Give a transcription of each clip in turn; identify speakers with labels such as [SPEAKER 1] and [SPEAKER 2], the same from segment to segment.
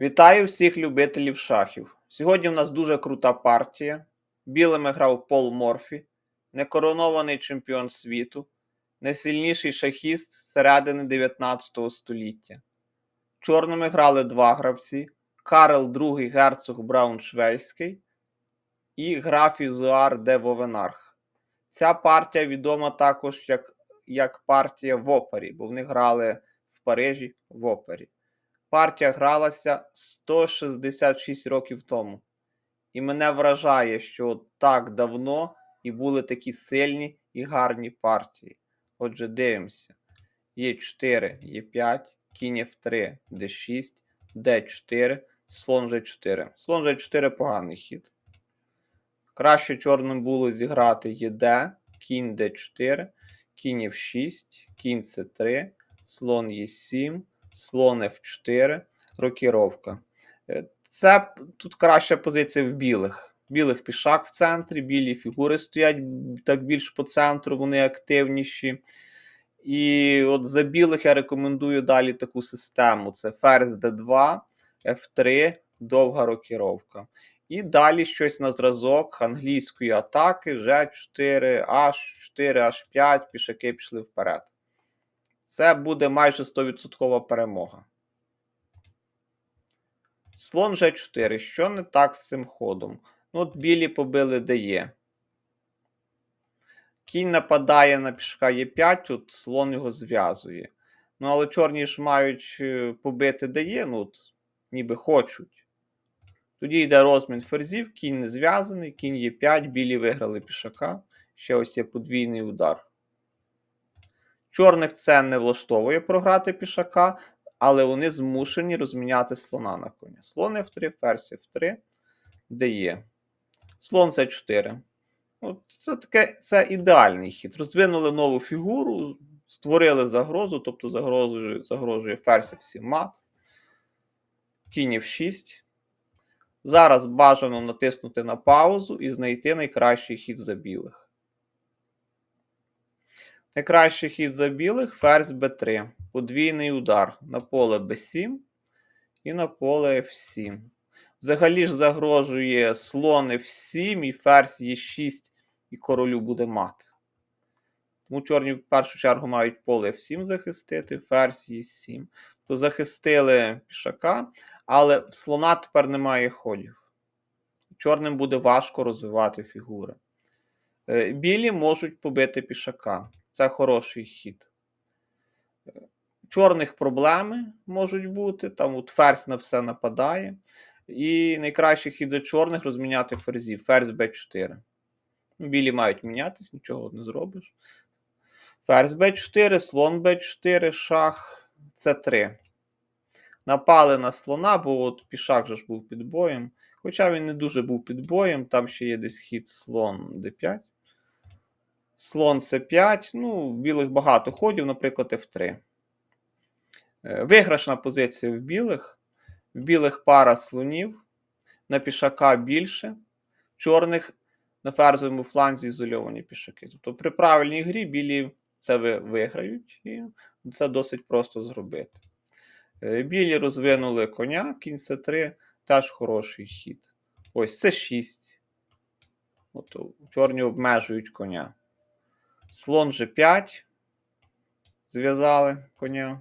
[SPEAKER 1] Вітаю всіх любителів шахів. Сьогодні в нас дуже крута партія. Білими грав Пол Морфі, некоронований чемпіон світу, найсильніший шахіст середини 19 століття. Чорними грали два гравці: Карл II герцог Брауншвейський і граф Ізуар де Вовенарх. Ця партія відома також як, як партія в опері, бо вони грали в Парижі в опері. Партія гралася 166 років тому. І мене вражає, що так давно і були такі сильні і гарні партії. Отже, дивимося. Є4, Є5, кінь F3, D6, D4, слон G4. Слон G4 поганий хід. Краще чорним було зіграти ЄД, кінь D4, кінь F6, кінь C3, слон Е7, слон F4, рокіровка. Е, Це тут краща позиція в білих. Білих пішак в центрі, білі фігури стоять так більш по центру, вони активніші. І от за білих я рекомендую далі таку систему: це ферзь D2, F3, довга рокіровка. І далі щось на зразок англійської атаки, G4, H4, H5, пішаки пішли вперед. Це буде майже 100% перемога. Слон G4. Що не так з цим ходом? Ну, от білі побили дає. Кінь нападає на пішка Е5, тут слон його зв'язує. Ну, але чорні ж мають е, побити дає, ну, от, ніби хочуть. Тоді йде розмін ферзів, кінь не зв'язаний, кінь Е5, білі виграли пішака. Ще ось є подвійний удар. Чорних це не влаштовує програти пішака, але вони змушені розміняти слона на коня. Слон F3, ферзь F3, де є. Слон C4. От це таке це ідеальний хід. Роздвинули нову фігуру, створили загрозу, тобто загрожує, загрожує ферзь F7 мат. Кінь F6. Зараз бажано натиснути на паузу і знайти найкращий хід за білих. Найкращий хід за білих ферзь b3. Подвійний удар на поле b7 і на поле f7. Взагалі ж загрожує слон f7 і ферзь e6, і королю буде мат. Тому чорні в першу чергу мають поле f7 захистити, ферзь e7. То захистили пішака, але слона тепер немає ходів. Чорним буде важко розвивати фігури. Е, Білі можуть побити пішака. Це хороший хід. Е, Чорних проблеми можуть бути. Там от ферзь на все нападає. І найкращий хід за чорних розміняти ферзів. Ферзь b4. Ну, Білі мають мінятись, нічого не зробиш. Ферзь b4, слон b4, шах c3. Напали на слона, бо от пішак же ж був під боєм. Хоча він не дуже був під боєм, там ще є десь хід слон d5. Слон c5. Ну, білих багато ходів, наприклад, f3. Е, Виграшна позиція в білих. В білих пара слонів. На пішака більше. Чорних на ферзовому фланзі ізольовані пішаки. Тобто при правильній грі білі це виграють, і це досить просто зробити. Е, Білі розвинули коня, кінь c3, теж хороший хід. Ось c6. От, чорні обмежують коня. Слон G5. Зв'язали коня.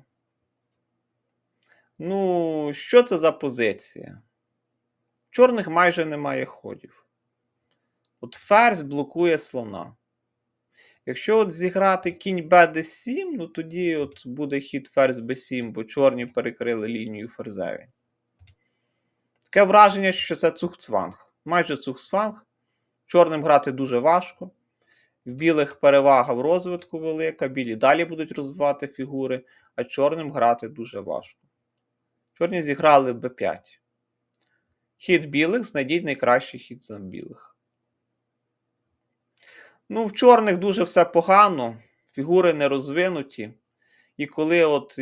[SPEAKER 1] Ну, що це за позиція? Чорних майже немає ходів. От ферзь блокує слона. Якщо от зіграти кінь Б7, ну тоді от буде хід ферзь Б7, бо чорні перекрили лінію ферзеві. Таке враження, що це цухцванг. Майже цухцванг. Чорним грати дуже важко. В білих перевага в розвитку велика, білі далі будуть розвивати фігури, а чорним грати дуже важко. Чорні зіграли b5. Хід білих, знайдіть найкращий хід за білих. Ну, в чорних дуже все погано, фігури не розвинуті. І коли от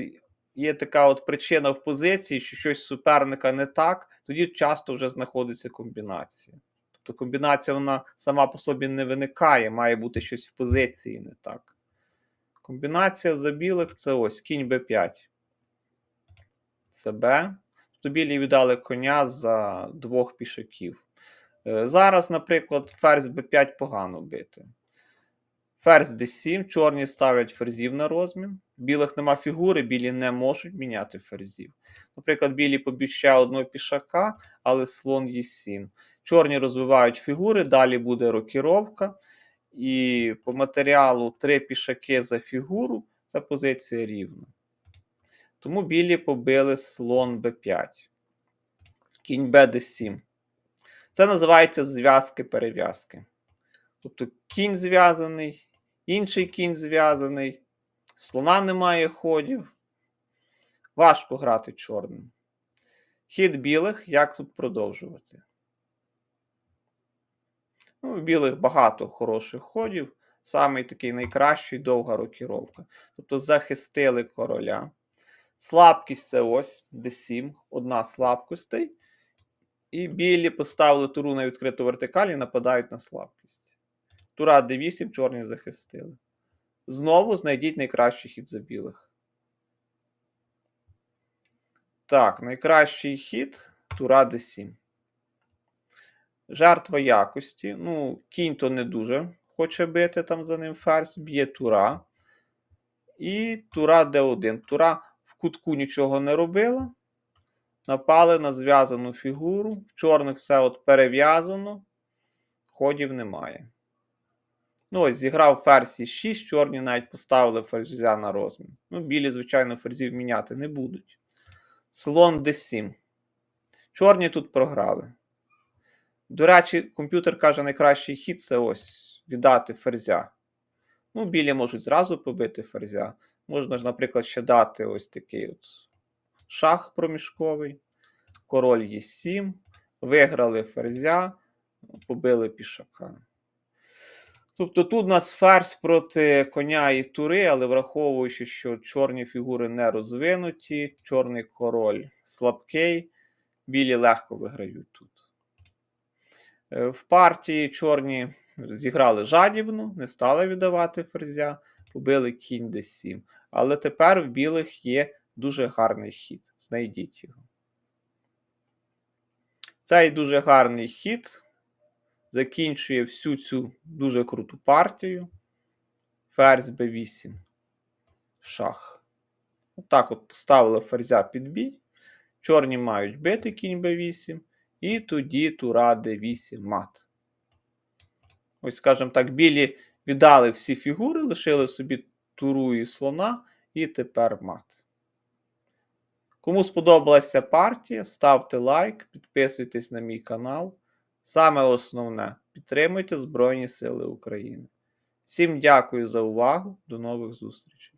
[SPEAKER 1] є така от причина в позиції, що щось суперника не так, тоді часто вже знаходиться комбінація. Тобто комбінація вона сама по собі не виникає, має бути щось в позиції не так. Комбінація за білих це ось кінь b5. Це Б. то білі віддали коня за двох пішаків. Е, Зараз, наприклад, ферзь b5 погано бити. Ферзь d7, чорні ставлять ферзів на розмін. Білих нема фігури, білі не можуть міняти ферзів. Наприклад, білі поб'ють ще одного пішака, але слон e7. Чорні розвивають фігури, далі буде рокіровка. І по матеріалу три пішаки за фігуру це позиція рівна. Тому білі побили слон b5. Кінь bd7. Це називається зв'язки-перев'язки. Тобто кінь зв'язаний, інший кінь зв'язаний, слона немає ходів. Важко грати чорним. Хід білих, як тут продовжувати? Ну, у білих багато хороших ходів. Самий такий найкращий довга рокіровка. Тобто захистили короля. Слабкість це ось d7, одна слабкостей. І білі поставили туру на відкриту вертикаль нападають на слабкість. Тура d8, чорні захистили. Знову знайдіть найкращий хід за білих. Так, найкращий хід тура d7. Жертва якості. Ну, кінь то не дуже хоче бити там за ним ферзь, б'є тура. І тура d1. Тура в кутку нічого не робила. Напали на зв'язану фігуру. В чорних все от перев'язано. Ходів немає. Ну, ось зіграв ферзь 6, чорні навіть поставили ферзя на розмін. Ну, білі, звичайно, ферзів міняти не будуть. Слон d7. Чорні тут програли. До речі, комп'ютер каже, найкращий хід це ось віддати ферзя. Ну, білі можуть зразу побити ферзя. Можна ж, наприклад, ще дати ось такий от шах проміжковий. Король є 7. Виграли ферзя, побили пішака. Тобто тут у нас ферзь проти коня і тури, але враховуючи, що чорні фігури не розвинуті, чорний король слабкий, білі легко виграють тут. Е, В партії чорні зіграли жадібно, не стали віддавати ферзя, побили кінь d7. Але тепер в білих є дуже гарний хід. Знайдіть його. Цей дуже гарний хід закінчує всю цю дуже круту партію. Ферзь b8. Шах. Отак от поставили ферзя під бій. Чорні мають бити кінь b8. І тоді тура d8 мат. Ось, скажімо так, білі віддали всі фігури, лишили собі туру і слона, і тепер мат. Кому сподобалася партія, ставте лайк, підписуйтесь на мій канал. Саме основне підтримуйте Збройні Сили України. Всім дякую за увагу. До нових зустрічей!